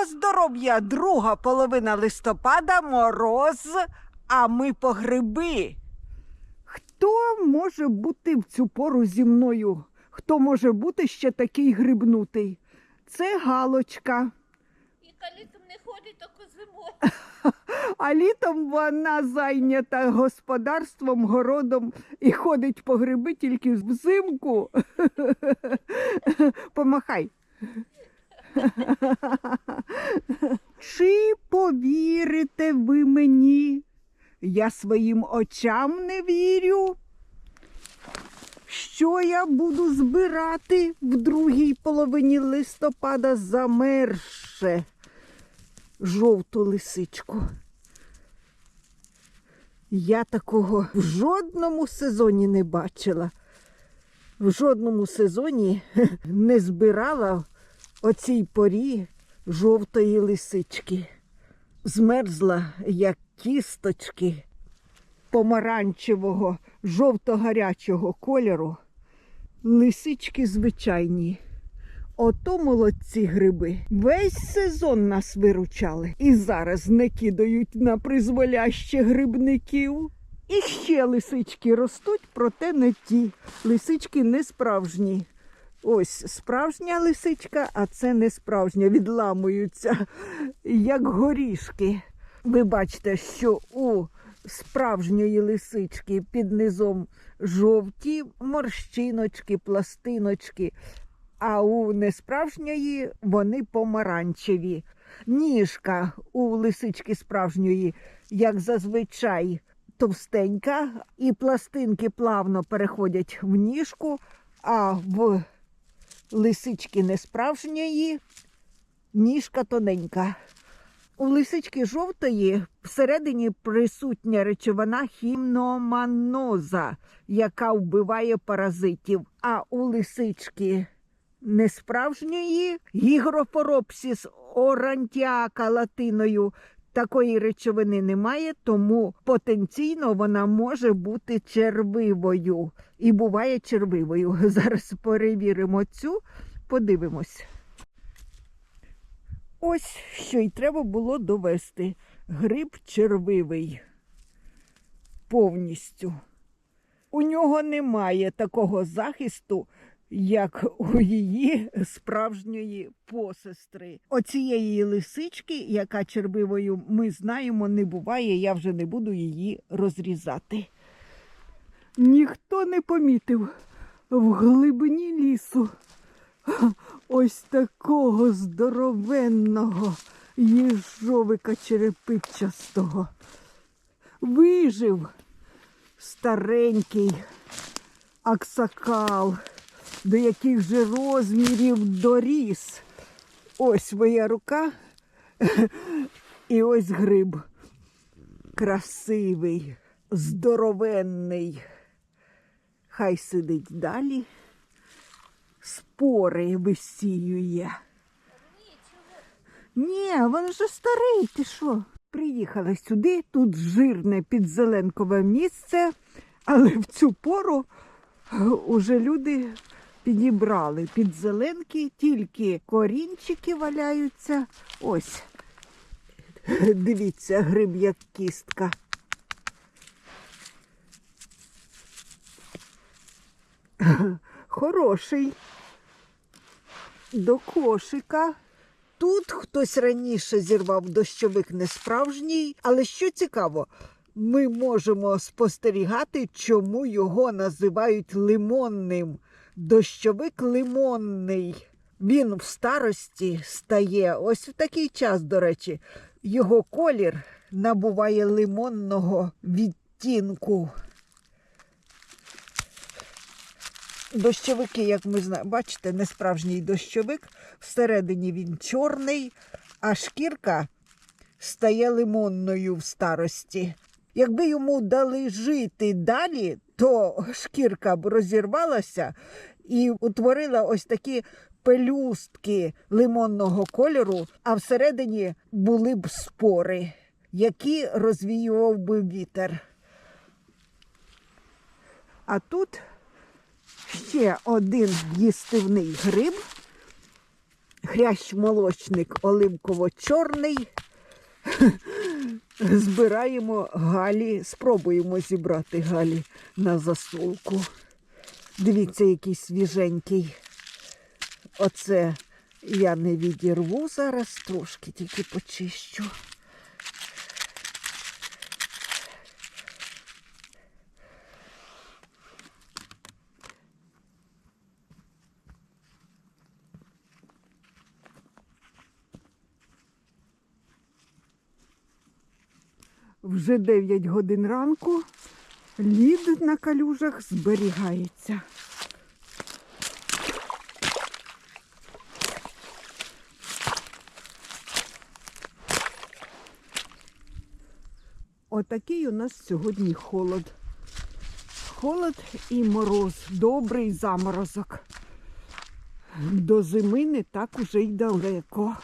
Доброго здоров'я! Друга половина листопада, мороз, а ми по гриби. Хто може бути в цю пору зі мною? Хто може бути ще такий грибнутий? Це Галочка. Яка літом не ходить, таку зимою. А літом вона зайнята господарством, городом і ходить по гриби тільки взимку. Помахай. Чи повірите ви мені? Я своїм очам не вірю. Що я буду збирати в другій половині листопада замерше? жовту лисичку. Я такого в жодному сезоні не бачила. В жодному сезоні не збирала о цій порі жовтої лисички. Змерзла, як кісточки помаранчевого, жовто-гарячого кольору. Лисички звичайні. Ото молодці гриби. Весь сезон нас виручали. І зараз не кидають на призволяще грибників. І ще лисички ростуть, проте не ті. Лисички не справжні. Ось справжня лисичка, а це не справжня. Відламуються, як горішки. Ви бачите, що у справжньої лисички під низом жовті морщиночки, пластиночки, а у несправжньої вони помаранчеві. Ніжка у лисички справжньої, як зазвичай, товстенька, і пластинки плавно переходять в ніжку, а в лисички несправжньої ніжка тоненька. У лисички жовтої всередині присутня речовина хімноманоза, яка вбиває паразитів. А у лисички несправжньої гігрофоропсіс орантіака латиною такої речовини немає, тому потенційно вона може бути червивою і буває червивою. Зараз перевіримо цю, подивимось. Ось що й треба було довести. Гриб червивий. Повністю. У нього немає такого захисту, як у її справжньої посестри. Оцієї лисички, яка червивою, ми знаємо, не буває, я вже не буду її розрізати. Ніхто не помітив в глибині лісу ось такого здоровенного їжовика черепичастого. Вижив старенький аксакал, до яких же розмірів доріс. Ось моя рука і ось гриб. Красивий, здоровенний. Хай сидить далі спори висіює. Ні, він вже старий, ти що? Приїхали сюди, тут жирне підзеленкове місце, але в цю пору уже люди підібрали підзеленки, тільки корінчики валяються. Ось. Дивіться, гриб як кістка. Хороший. До кошика. Тут хтось раніше зірвав дощовик несправжній, але що цікаво, ми можемо спостерігати, чому його називають лимонним. Дощовик лимонний. Він в старості стає, ось в такий час, до речі, його колір набуває лимонного відтінку. Дощовики, як ми знаємо, бачите, не справжній дощовик. Всередині він чорний, а шкірка стає лимонною в старості. Якби йому дали жити далі, то шкірка б розірвалася і утворила ось такі пелюстки лимонного кольору, а всередині були б спори, які розвіював би вітер. А тут ще один їстивний гриб. хрящ молочник оливково-чорний. Збираємо галі, спробуємо зібрати галі на засолку. Дивіться, який свіженький. Оце я не відірву зараз, трошки тільки почищу. Вже 9 годин ранку. Лід на калюжах зберігається. Отакий у нас сьогодні холод. Холод і мороз, добрий заморозок. До зими не так уже й далеко.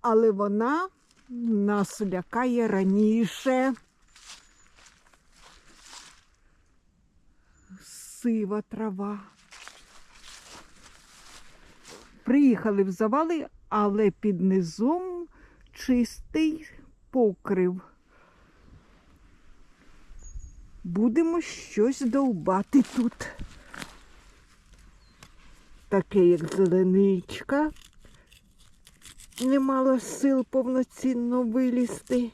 Але вона нас лякає раніше. Сива трава. Приїхали в завали, але під низом чистий покрив. Будемо щось довбати тут. Таке, як зеленичка. Не мало сил повноцінно вилізти.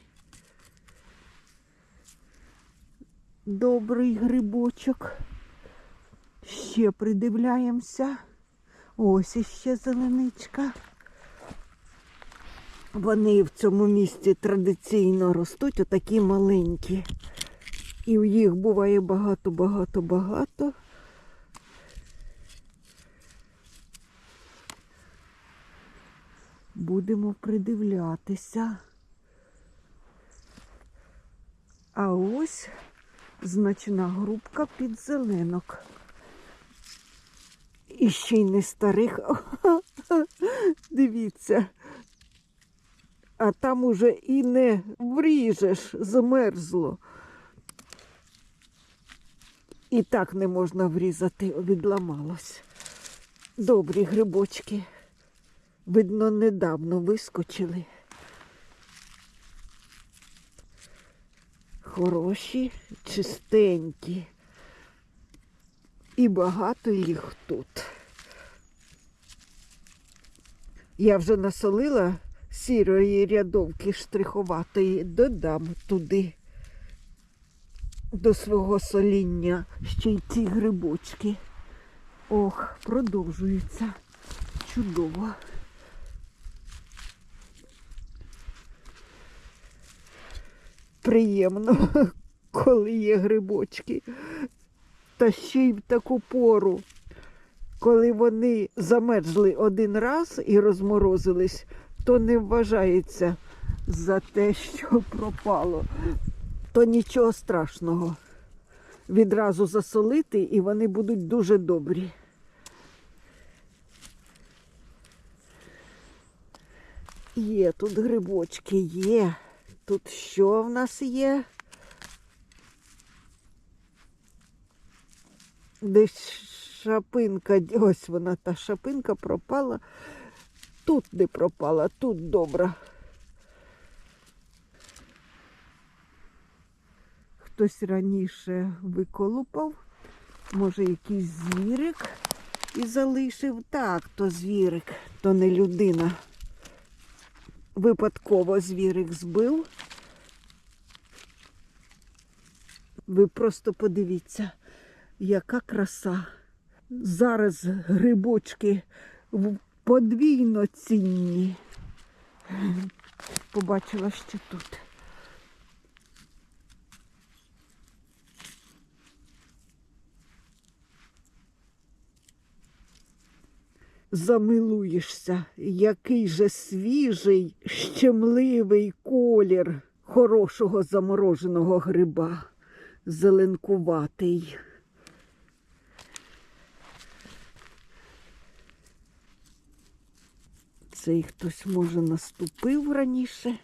Добрий грибочок. Ще придивляємося. Ось іще зеленичка. Вони в цьому місці традиційно ростуть, отакі маленькі. І в їх буває багато-багато-багато. Будемо придивлятися. А ось значна грубка підзеленок. І ще й не старих. Дивіться. А там уже і не вріжеш, замерзло. І так не можна врізати, відламалось. Добрі грибочки. Видно, недавно вискочили. Хороші, чистенькі. І багато їх тут. Я вже насолила сірої рядовки штриховатої, додам туди до свого соління ще й ці грибочки. Ох, продовжується. Чудово. Приємно, коли є грибочки. Та ще й в таку пору, коли вони замерзли один раз і розморозились, то не вважається за те, що пропало. То нічого страшного. Відразу засолити і вони будуть дуже добрі. Є тут грибочки, є. Тут що в нас є? Десь шапинка, ось вона та шапинка пропала. Тут не пропала, тут добра. Хтось раніше виколупав, може якийсь звірик і залишив. Так, то звірик, то не людина. Випадково звірик збив. Ви просто подивіться, яка краса. Зараз грибочки подвійно цінні. Побачила ще тут. Замилуєшся, який же свіжий, щемливий колір хорошого замороженого гриба, зеленкуватий. Цей хтось, може, наступив раніше,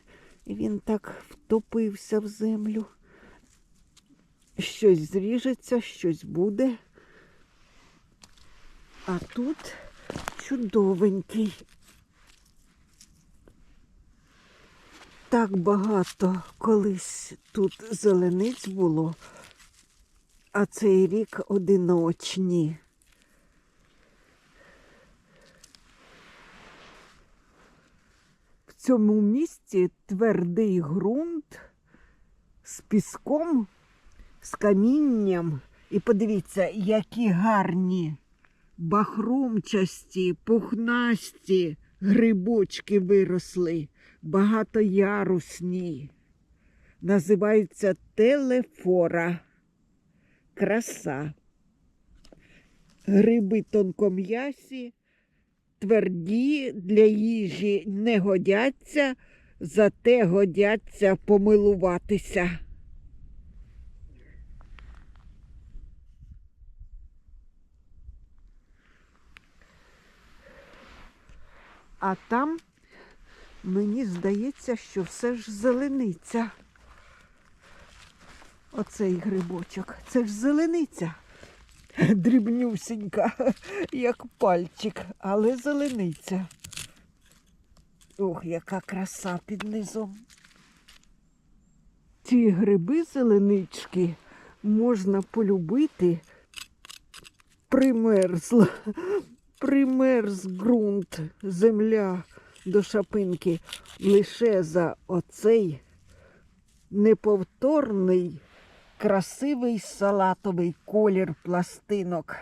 і він так втопився в землю. Щось зріжеться, щось буде. А тут чудовенький. Так багато колись тут зелениць було, а цей рік одиночні. В цьому місці твердий ґрунт з піском, з камінням. І подивіться, які гарні бахромчасті, пухнасті грибочки виросли, багатоярусні. Називаються телефора. Краса. Гриби тонком'ясі, тверді для їжі не годяться, зате годяться помилуватися. А там мені здається, що все ж зелениця. Оцей грибочок. Це ж зелениця. Дрібнюсінька, як пальчик, але зелениця. Ох, яка краса під низом. Ці гриби зеленички можна полюбити. Примерзла, примерз ґрунт, земля до шапинки лише за оцей неповторний, красивий салатовий колір пластинок.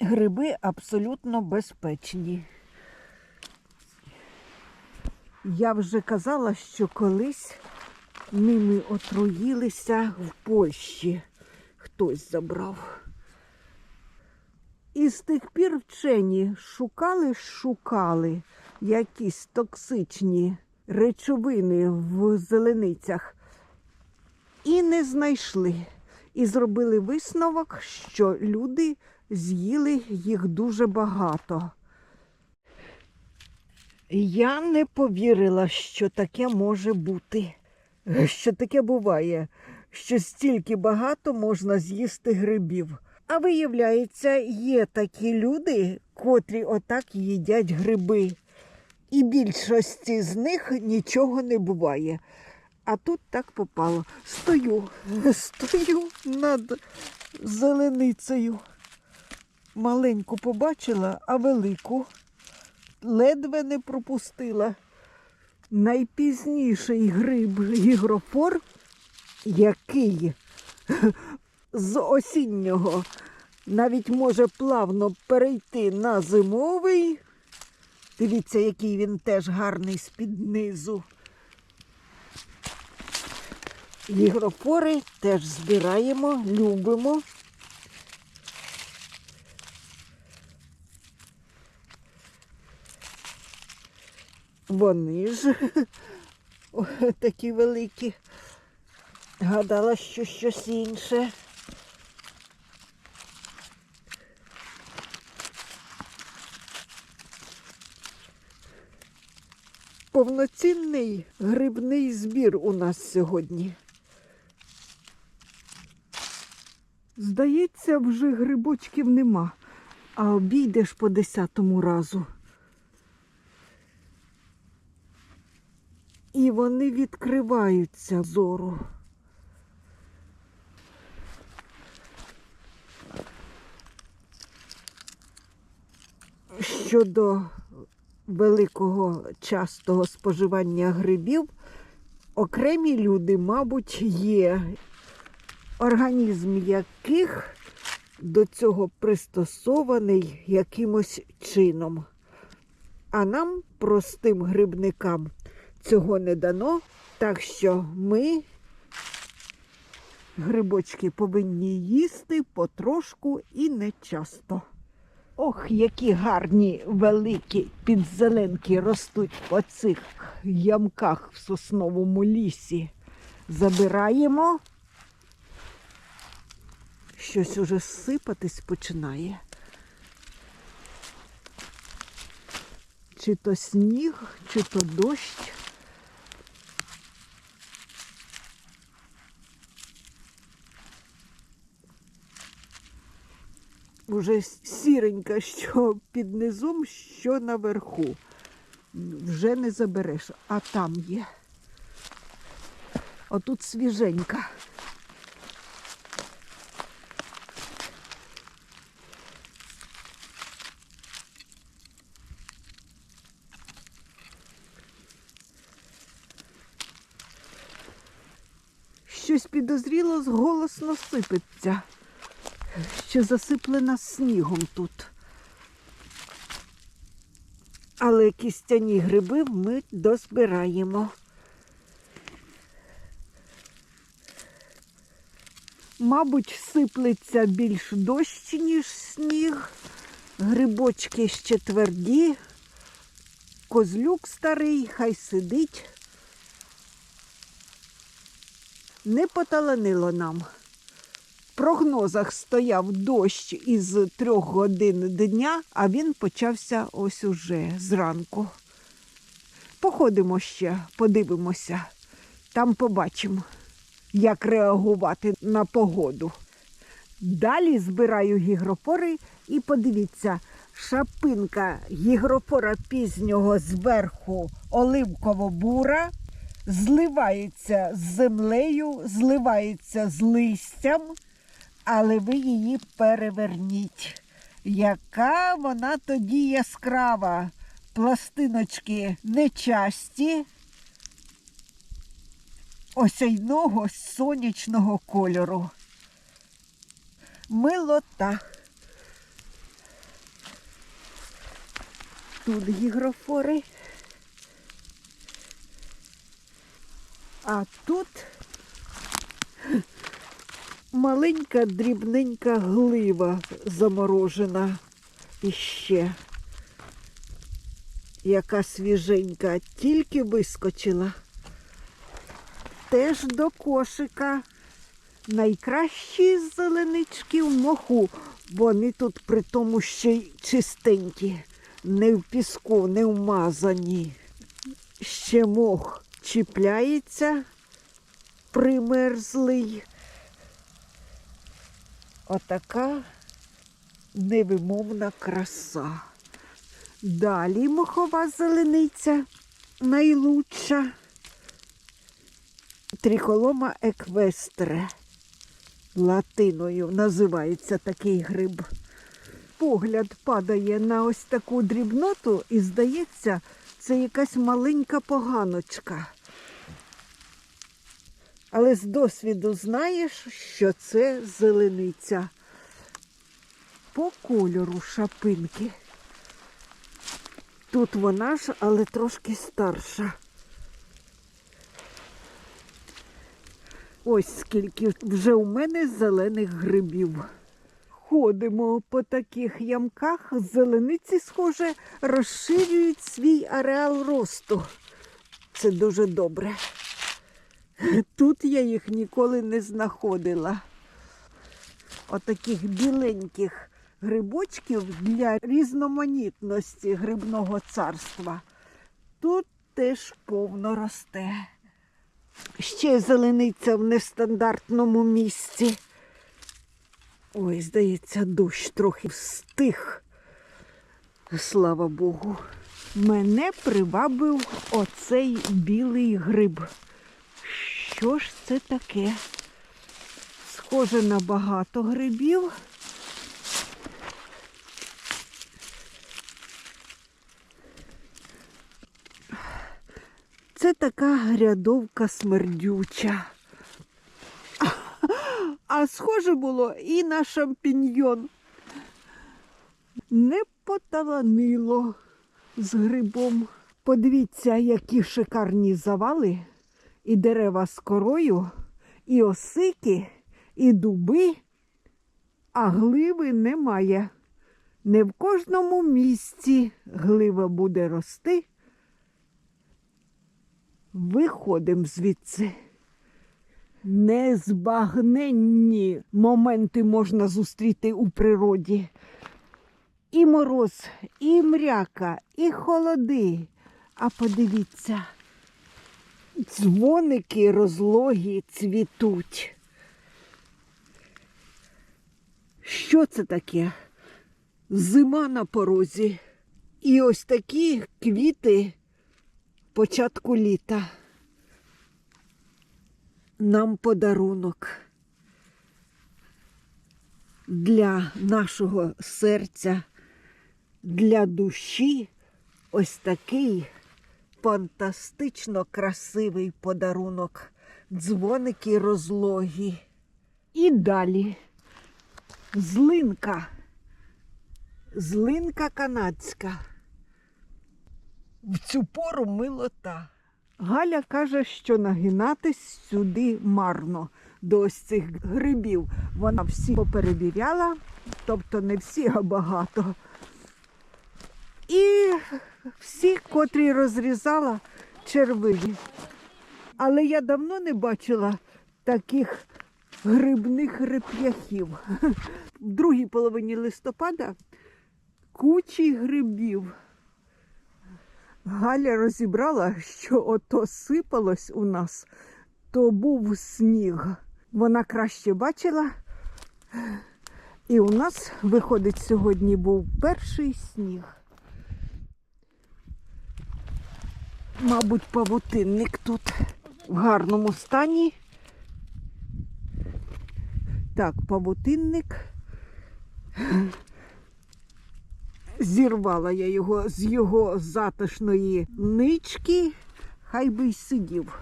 Гриби абсолютно безпечні. Я вже казала, що колись ними отруїлися в Польщі. Хтось забрав. І з тих пір вчені шукали, шукали якісь токсичні речовини в зеленицях і не знайшли. І зробили висновок, що люди з'їли їх дуже багато. Я не повірила, що таке може бути, що таке буває, що стільки багато можна з'їсти грибів. А виявляється, є такі люди, котрі отак їдять гриби. І більшості з них нічого не буває. А тут так попало. Стою, стою над зеленицею. Маленьку побачила, а велику ледве не пропустила. Найпізніший гриб гігрофор, який з осіннього навіть може плавно перейти на зимовий. Дивіться, який він теж гарний з-під низу. Гігрофори теж збираємо, любимо. Вони ж такі великі. Гадала, що щось інше. Повноцінний грибний збір у нас сьогодні. Здається, вже грибочків нема, а обійдеш по десятому разу. І вони відкриваються зору. Щодо великого частого споживання грибів, окремі люди, мабуть, є, організм яких до цього пристосований якимось чином. А нам, простим грибникам, цього не дано, так що ми грибочки повинні їсти потрошку і не часто. Ох, які гарні великі підзеленки ростуть по цих ямках в сосновому лісі. Забираємо. Щось уже сипатись починає. Чи то сніг, чи то дощ. Уже сіренька, що під низом, що наверху. Вже не забереш, а там є. Отут свіженька. Щось підозріло голосно сипеться, що засиплена снігом тут. Але кістяні гриби ми дозбираємо. Мабуть, сиплеться більш дощ, ніж сніг. Грибочки ще тверді. Козлюк старий, хай сидить. Не поталанило нам. Прогнозах стояв дощ із трьох годин дня, а він почався ось уже зранку. Походимо ще, подивимося, там побачимо, як реагувати на погоду. Далі збираю гігропори і подивіться, шапинка гігропора пізнього зверху оливково-бура, зливається з землею, зливається з листям, але ви її переверніть. Яка вона тоді яскрава. Пластиночки нечасті, осяйного сонячного кольору. Милота. Тут гігрофори. А тут маленька дрібненька глива заморожена іще. Яка свіженька, тільки вискочила. Теж до кошика. Найкращі з зеленички в моху. Вони тут при тому ще й чистенькі, не в піску, не вмазані. Ще мох чіпляється, примерзлий. Отака невимовна краса. Далі мохова зелениця найлучша. Трихолома еквестре. Латиною називається такий гриб. Погляд падає на ось таку дрібноту і здається, це якась маленька поганочка. Але з досвіду знаєш, що це зелениця. По кольору шапинки. Тут вона ж, але трошки старша. Ось скільки вже у мене зелених грибів. Ходимо по таких ямках, зелениці, схоже, розширюють свій ареал росту. Це дуже добре. Тут я їх ніколи не знаходила. Отаких біленьких грибочків для різноманітності грибного царства. Тут теж повно росте. Ще зелениця в нестандартному місці. Ой, здається, дощ трохи встиг. Слава Богу. Мене привабив оцей білий гриб. Що ж це таке? Схоже на багато грибів. Це така грядовка смердюча. А схоже було і на шампіньйон. Не поталанило з грибом. Подивіться, які шикарні завали, і дерева з корою, і осики, і дуби, а гливи немає. Не в кожному місці глива буде рости. Виходимо звідси. Незбагненні моменти можна зустріти у природі. І мороз, і мряка, і холоди. А подивіться, дзвоники розлогі цвітуть. Що це таке? Зима на порозі. І ось такі квіти початку літа. Нам подарунок для нашого серця, для душі ось такий фантастично красивий подарунок. Дзвоники розлогі. І далі злинка. Злинка канадська. В цю пору милота. Галя каже, що нагинатись сюди марно до ось цих грибів. Вона всі поперевіряла, тобто не всі, а багато. І всі, котрі розрізала червиві. Але я давно не бачила таких грибних реп'яхів. В другій половині листопада кучі грибів. Галя розібрала, що ото сипалось у нас, то був сніг. Вона краще бачила. І у нас, виходить, сьогодні був перший сніг. Мабуть, павутинник тут в гарному стані. Так, павутинник. Зірвала я його з його затишної нички, хай би й сидів.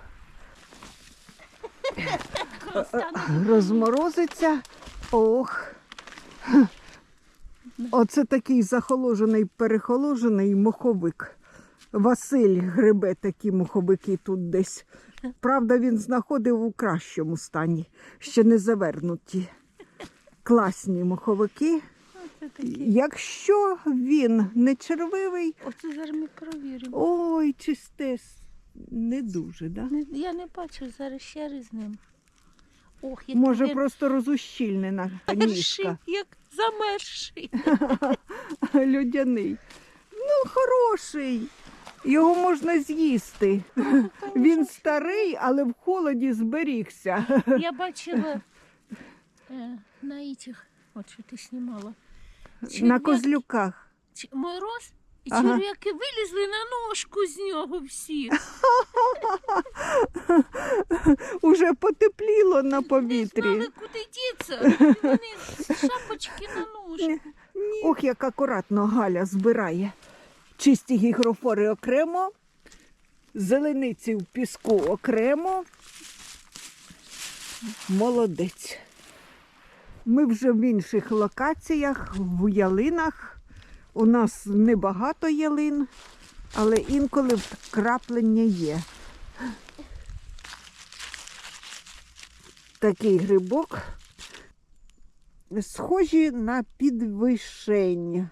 Розморозиться. Ох. Оце такий захоложений, перехоложений моховик. Василь грибе такі моховики тут десь. Правда, він знаходив у кращому стані, ще не завернуті. Класні такі. Якщо він не червивий, Оце зараз ми перевіримо. ой, чисте, не дуже, да? Не- Я не бачу, зараз ще раз ним. Ох, як Може, він просто розущільнена перший, як замерший. Людяний. Ну, хороший. Його можна з'їсти. Він старий, але в холоді зберігся. Я бачила е, на этих, от що ти знімала. На Черв'як- козлюках. Ч- Мороз, і Ага. черв'яки вилізли на ножку з нього всі. Уже потепліло на Не повітрі. знали, куди діться. Вони з шапочки на ножку. Ох, як акуратно Галя збирає. Чисті гігрофори окремо, зелениці в піску окремо. Молодець. Ми вже в інших локаціях, в ялинах. У нас небагато ялин, але інколи вкраплення є. Такий грибок схожі на підвишень.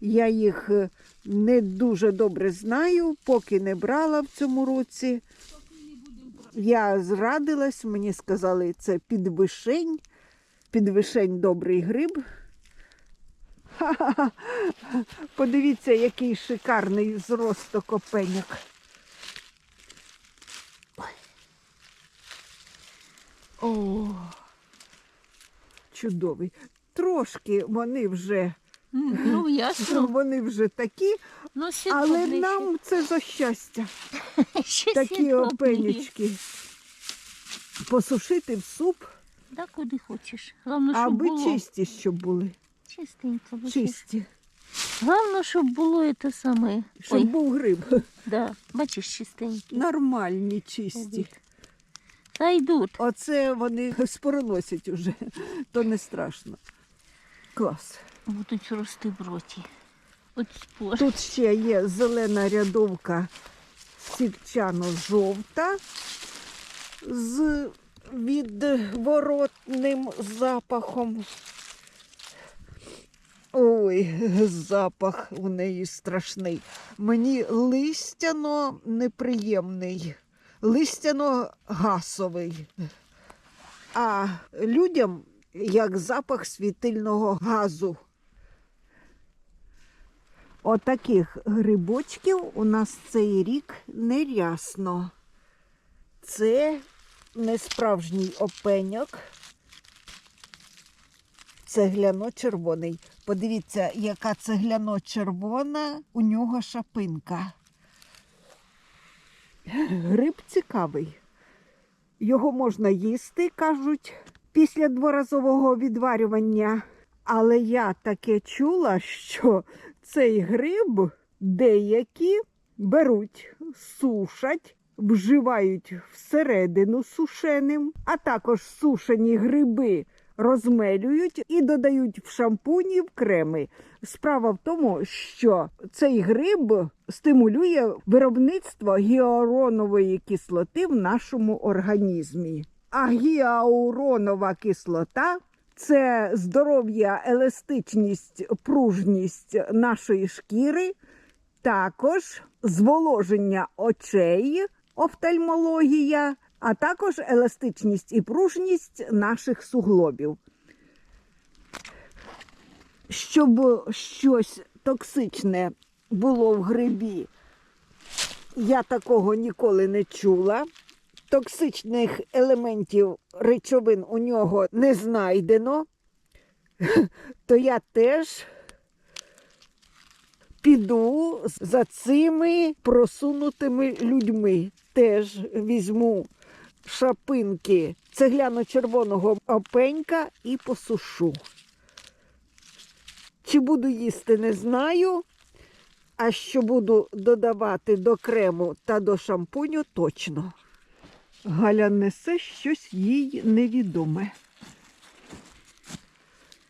Я їх е, не дуже добре знаю, поки не брала в цьому році. Я зрадилась, мені сказали, це підвишень. Підвишень добрий гриб. Ха-ха-ха. Подивіться, який шикарний зросток опеньок. О, чудовий. Трошки вони вже, Ну, ясно. вони вже такі, Ну, але сідобний нам це за щастя. ще. Ще Такі сідобний. опенічки. Посушити в суп, Да, куди хочеш. Головне, щоб аби було чисті, щоб були. чистенько. бачиш. Чисті. Головне, щоб було те саме. Щоб Ой, був гриб. да, бачиш, чистенький. Нормальні, чисті. Обід. Та йдуть. Оце вони спороносять уже, то не страшно. Клас. Будуть рости в роті. От спор. Тут ще є зелена рядовка сівчано-жовта з відворотним запахом. Ой, запах у неї страшний. Мені листяно неприємний, листяно гасовий. А людям як запах світильного газу. Отаких грибочків у нас цей рік нерясно. Це не справжній опеньок. цегляно-червоний. Подивіться, яка цегляно-червона у нього шапинка. Гриб цікавий. Його можна їсти, кажуть, після дворазового відварювання. Але я таке чула, що цей гриб деякі беруть, сушать, вживають всередину сушеним, а також сушені гриби розмелюють і додають в шампуні, в креми. Справа в тому, що цей гриб стимулює виробництво гіауронової кислоти в нашому організмі. А гіауронова кислота це здоров'я, еластичність, пружність нашої шкіри, також зволоження очей, офтальмологія, а також еластичність і пружність наших суглобів. Щоб щось токсичне було в грибі, я такого ніколи не чула. Токсичних елементів речовин у нього не знайдено, то я теж піду за цими просунутими людьми. Теж візьму шапинки цегляно-червоного опенька і посушу. Чи буду їсти, не знаю. А що буду додавати до крему та до шампуню, точно. Галя несе щось їй невідоме.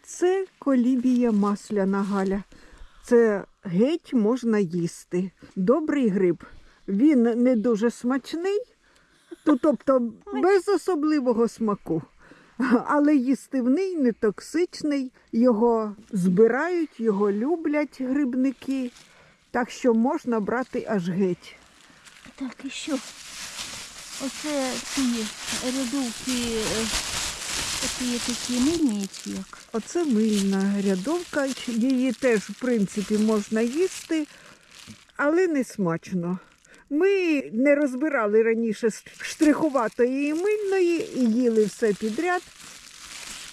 Це колібія масляна Галя. Це геть можна їсти. Добрий гриб. Він не дуже смачний, то, тобто без особливого смаку. Але їстивний, не токсичний, його збирають, його люблять грибники, так що можна брати аж геть. Так, і що? Оце ці рядовки, е, такі такі як? Оце мильна рядовка, її теж, в принципі, можна їсти, але не смачно. Ми не розбирали раніше штрихуватої і мильної і їли все підряд.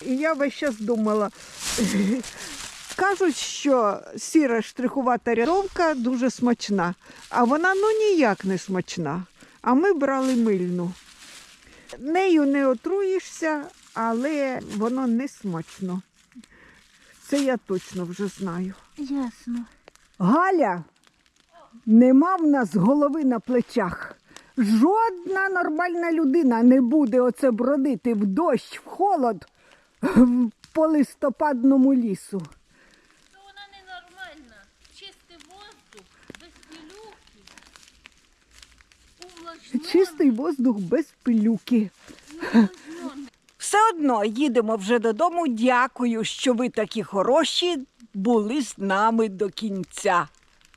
І я весь час думала, кажуть, що сіра штрихувата рядовка дуже смачна, а вона ну ніяк не смачна. А ми брали мильну. Нею не отруїшся, але воно не смачно. Це я точно вже знаю. Ясно. Галя, нема в нас голови на плечах. Жодна нормальна людина не буде оце бродити в дощ, в холод в- по листопадному лісу. То вона ненормальна. Чистий воздух, без пилюки, увлажнений, Чистий воздух без пилюки. Все одно їдемо вже додому. Дякую, що ви такі хороші були з нами до кінця.